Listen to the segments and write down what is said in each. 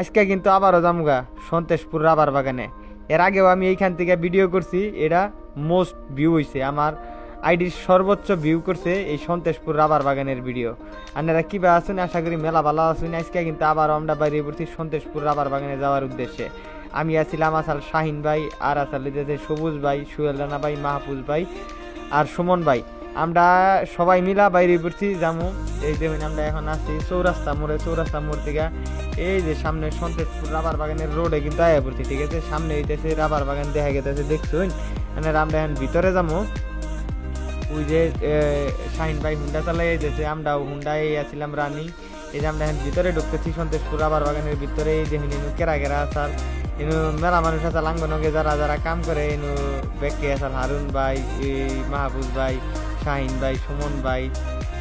আজকে কিন্তু আবারও জামুগা সন্তেশপুর রাবার বাগানে। এর আগেও আমি এইখান থেকে ভিডিও করছি, এটা মোস্ট ভিউ হইছে, আমার আইডির সর্বোচ্চ ভিউ করছে এই সন্তেশপুর রাবার বাগানের ভিডিও আপনারা কিবা আছেন? আশা করি মেলা ভালো আছেন। আজকে কিন্তু আবার আমরা বাইরে পড়ছি সন্তেশপুর রাবার বাগানে যাওয়ার উদ্দেশ্যে। আমি আছিলাম আসাল শাহিন ভাই, আর আসাল সবুজ ভাই সুয়েল রানা ভাই, মাহফুজ ভাই, আর সুমন ভাই। আমরা সবাই মিলা বাইরে পড়ছি যামু এই দেখুন আমরা এখন আছি চৌরাস্তা মোড়ে, চৌরাস্তা মোড় থেকে এই যে সামনে সন্তেশপুর রাবার বাগানের রোডে কিন্তু আয়া পড়ছি, ঠিক আছে? সামনে হইতেছে রাবার বাগান, দেখা গেতেছে, দেখছুন? মানে আমরা এখন ভিতরে যাব। ওই যে শাহিন ভাই হুন্ডা চালাই যেতেছে আমরা হুন্ডায় আছিলাম রানি। এই যে আমরা এখন ভিতরে ঢুকতেছি সন্তেশপুর রাবার বাগানের ভিতরে, এই যে ইনু কেরা কেরা আসার ইনু মেলা মানুষ আছে, লাঙ্গনকে যারা যারা কাম করে ইনু বেকে আসার হারুন ভাই, এই মাহবুব ভাই শাহিন ভাই, সুমন ভাই,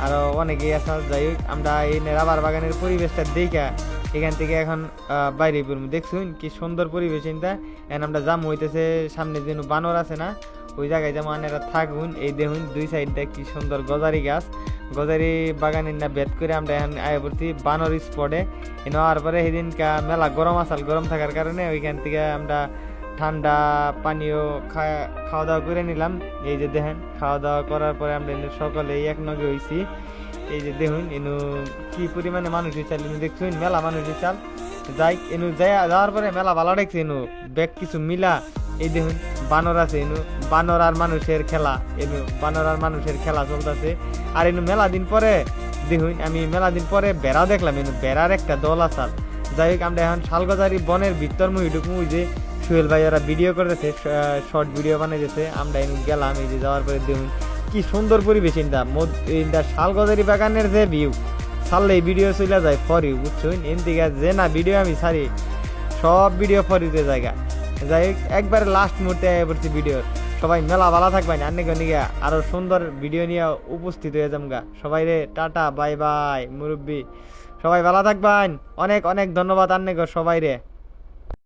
আরও অনেকেই আসার যাই হোক, আমরা এই রাবার বাগানের পরিবেশটা দেখা এখান থেকে এখন বাইরে পড়ব দেখছুন কি সুন্দর পরিবেশ চিন্তা এখন আমরা জাম হইতেছে সামনে যেন বানর আছে না, ওই জায়গায় যেমন এরা থাকুন। এই দেখুন, দুই সাইডটা কি সুন্দর গজারি গাছ। গজারি বাগানের না বেদ করে আমরা এখন আয় পড়ছি বানর স্পটে এনে হওয়ার পরে সেদিন কা মেলা গরম, আসাল গরম থাকার কারণে ওইখান থেকে আমরা ঠান্ডা পানীয় খাওয়া দাওয়া করে নিলাম। এই যে দেখেন খাওয়া দাওয়া করার পরে আমরা এনে সকলে এক নগে হইছি। এই যে দেখুন, এনু কি পরিমাণে মানুষ চাল, এনু দেখছুন? মেলা মানুষ চাল। যাই, এনু যাই, যাওয়ার পরে মেলা ভালো দেখছি এনু। ব্যাগ কিছু মিলা, এই দেখুন, বানর আছে এনু। বানর আর মানুষের খেলা, এনু। বানর আর মানুষের খেলা চলতেছে। আর এনু মেলা দিন পরে, দেখুন, আমি মেলা দিন পরে বেড়া দেখলাম। এনু বেড়ার একটা দল আসাল যাই হোক, আমরা এখন শালগজারি বনের ভিতর মুই ঢুকমু যে সুহেল ভাই ভিডিও করতেছে শর্ট ভিডিও বানাইতেছে। আমরা গেলাম, এই যে যাওয়ার পরে দেখুন, কি সুন্দর পরিবেশ ইন্দা। ইন্দা শালগজারি বাগানের যে ভিউ ছাড়লে ভিডিও চলে যায় ফরি বুঝছুন এন থেকে যে না ভিডিও আমি ছাড়ি, সব ভিডিও ফরিতে জায়গা। যাই একবার লাস্ট মুহূর্তে পড়ছি ভিডিওর সবাই মেলা ভালো থাকবেন, আর আন্নে নিয়ে আরও সুন্দর ভিডিও নিয়ে উপস্থিত হয়ে যামগা। সবাই রে, টাটা বাই বাই মুরব্বি। সবাই ভালো থাকবেন, অনেক অনেক ধন্যবাদ আন্নে সবাই রে।